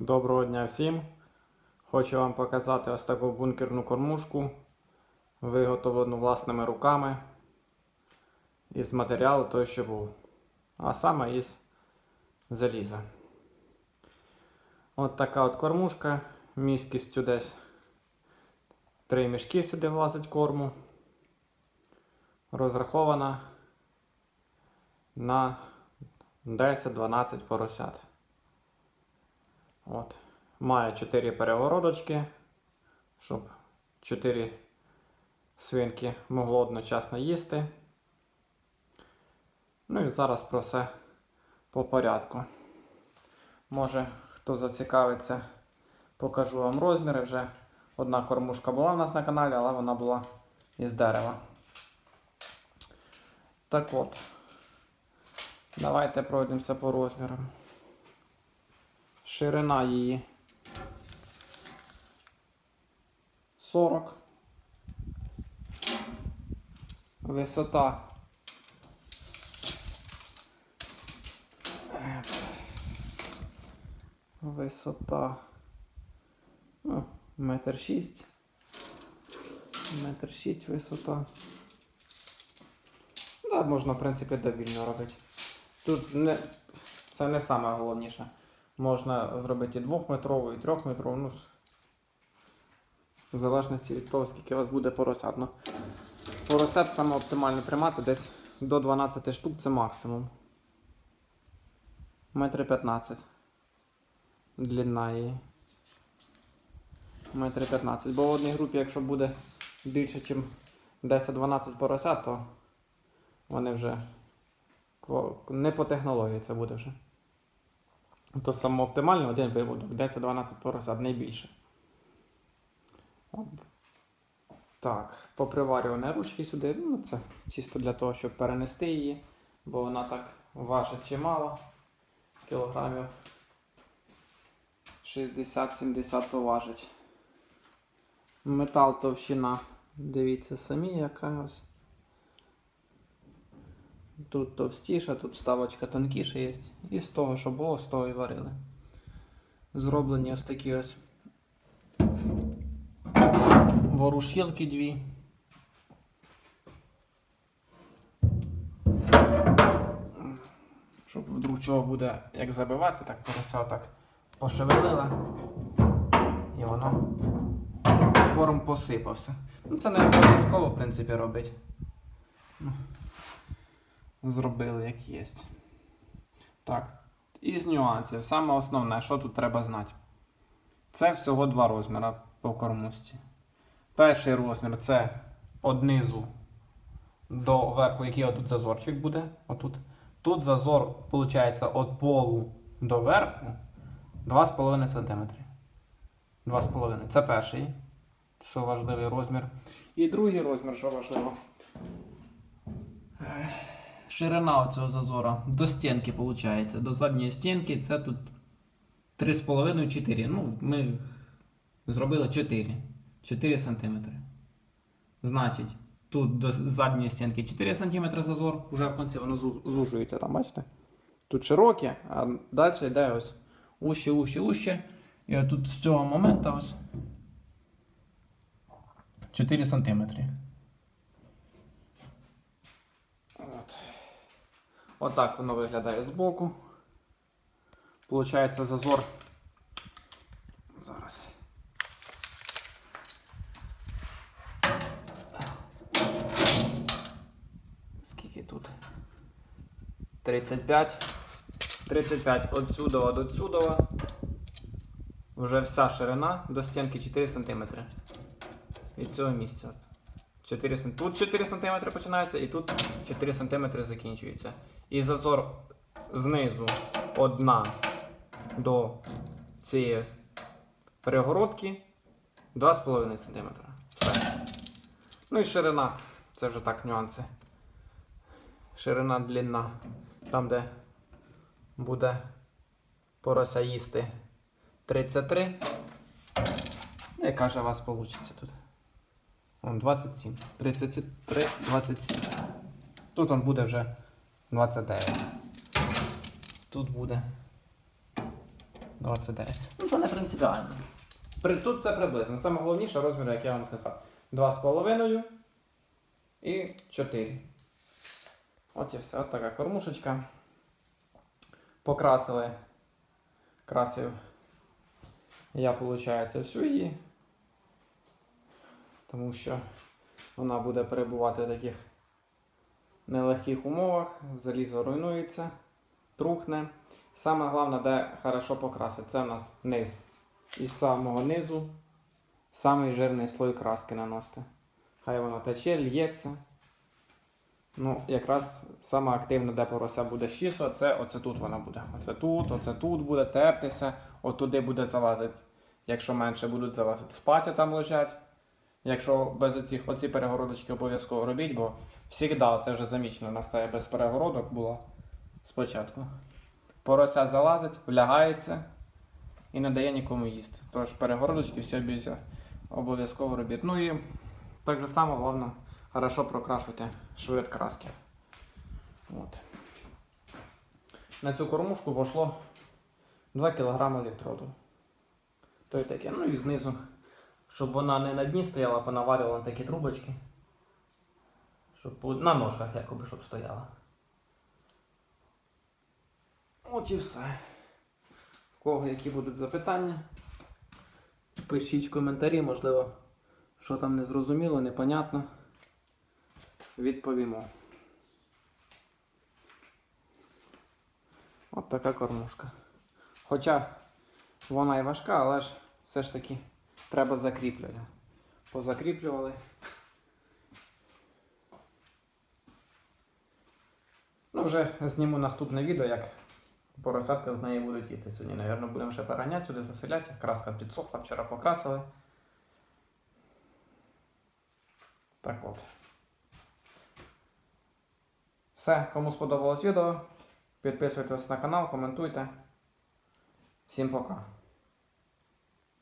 Доброго дня всім! Хочу вам показати ось таку бункерну кормушку, виготовлену власними руками із матеріалу той, що був, а саме із заліза. От така от кормушка, міськістю десь три мішки сюди влазить корму. Розрахована на 10-12 поросят. От. Має 4 перегородочки, щоб 4 свинки могло одночасно їсти. Ну і зараз про все по порядку. Може, хто зацікавиться, покажу вам розміри. Вже одна кормушка була в нас на каналі, але вона була із дерева. Так от, давайте пройдемося по розмірам. Ширина її 40. Висота Висота ну, метр шість. Метр шість висота. Да, можна, в принципі, довільно робити. Тут не, це не саме головніше. Можна зробити і двохметрову, і трьохметрову. Ну, в залежності від того, скільки у вас буде поросят. Ну, поросят саме оптимально тримати десь до 12 штук це максимум. Метри 15. Длина її. Метри 15. Бо в одній групі, якщо буде більше, ніж 10-12 поросят, то вони вже не по технології це буде вже. То саме оптимально один виводок, 10-12 поросят, не більше. Так, поприварювані ручки сюди. Ну, це чисто для того, щоб перенести її, бо вона так важить чимало. Кілограмів 60-70 то важить. Метал товщина. Дивіться самі, яка ось. Тут товстіша, тут вставочка тонкіша є. І з того, що було, з того і варили. Зроблені ось такі ось ворушілки дві. Щоб вдруг чого буде як забиватися, так порося так пошевелила. І воно корм посипався. Ну, це не обов'язково, в принципі, робити. Зробили як є. Так. Із нюансів. Саме основне, що тут треба знати. Це всього два розміри по кормусті. Перший розмір це однизу до верху, який отут зазорчик буде. Отут. Тут зазор, виходить, від полу до верху 2,5 см. 2,5 Це перший, що важливий розмір. І другий розмір, що важливо. Ширина оцього зазора до стінки, виходить. До задньої стінки це тут 3,5-4. Ну, ми зробили 4. 4 см. Значить, тут до задньої стінки 4 см зазор, вже в кінці воно зужується, там, бачите? Тут широке, а далі йде ось уще, уще, уще. І отут з цього моменту ось 4 см. От. Отак воно виглядає збоку. Получається зазор. Зараз. Скільки тут? 35. 35 отсюда до отсюда. Вже вся ширина до стінки 4 см. Від цього місця. 4 см. Тут 4 см починається і тут 4 см закінчується. І зазор знизу одна до цієї перегородки 2,5 см. Все. Ну і ширина. Це вже так нюанси. Ширина длинна. Там, де буде порося їсти 33. Ну, Яка ж у вас вийде тут? Вон 27. 33, 27. Тут он буде вже 29. Тут буде 29. Ну це не принципіально. При, тут це приблизно. Саме головніше розмір, як я вам сказав. 2,5 і 4. От і все. От така кормушечка. Покрасили. Красив. Я, виходить, всю її. Тому що вона буде перебувати в таких нелегких умовах. Залізо руйнується, трухне. Саме головне, де хорошо покрасити, це у нас низ. Із самого низу самий жирний слой краски наносити. Хай воно тече, л'ється. Ну, якраз саме активно, де порося буде щісо, це оце тут вона буде. Оце тут, оце тут буде тертися, от туди буде залазити. Якщо менше будуть залазити спати там лежать. Якщо без оцих, оці перегородочки обов'язково робіть, бо завжди це вже замічено, настає без перегородок було спочатку. Порося залазить, влягається і не дає нікому їсти. Тож перегородочки всі обов'язково- обов'язково робіть. Ну і так же само, головне, хорошо прокрашуйте швид краски. От. На цю кормушку пішло 2 кг електроду. То й таке. Ну і знизу, щоб вона не на дні стояла, понаварювала на такі трубочки. Щоб на ножках якоби щоб стояла. От і все. В кого які будуть запитання, пишіть в коментарі, можливо, що там не зрозуміло, непонятно. Відповімо. От така кормушка. Хоча вона і важка, але ж все ж таки треба закріплення. Позакріплювали. Ну, вже зніму наступне відео, як поросятка з неї будуть їсти сьогодні. Навірно, будемо ще переганяти сюди заселяти. Краска підсохла, вчора покрасили. Так от. Все, кому сподобалось відео, підписуйтесь на канал, коментуйте. Всім пока.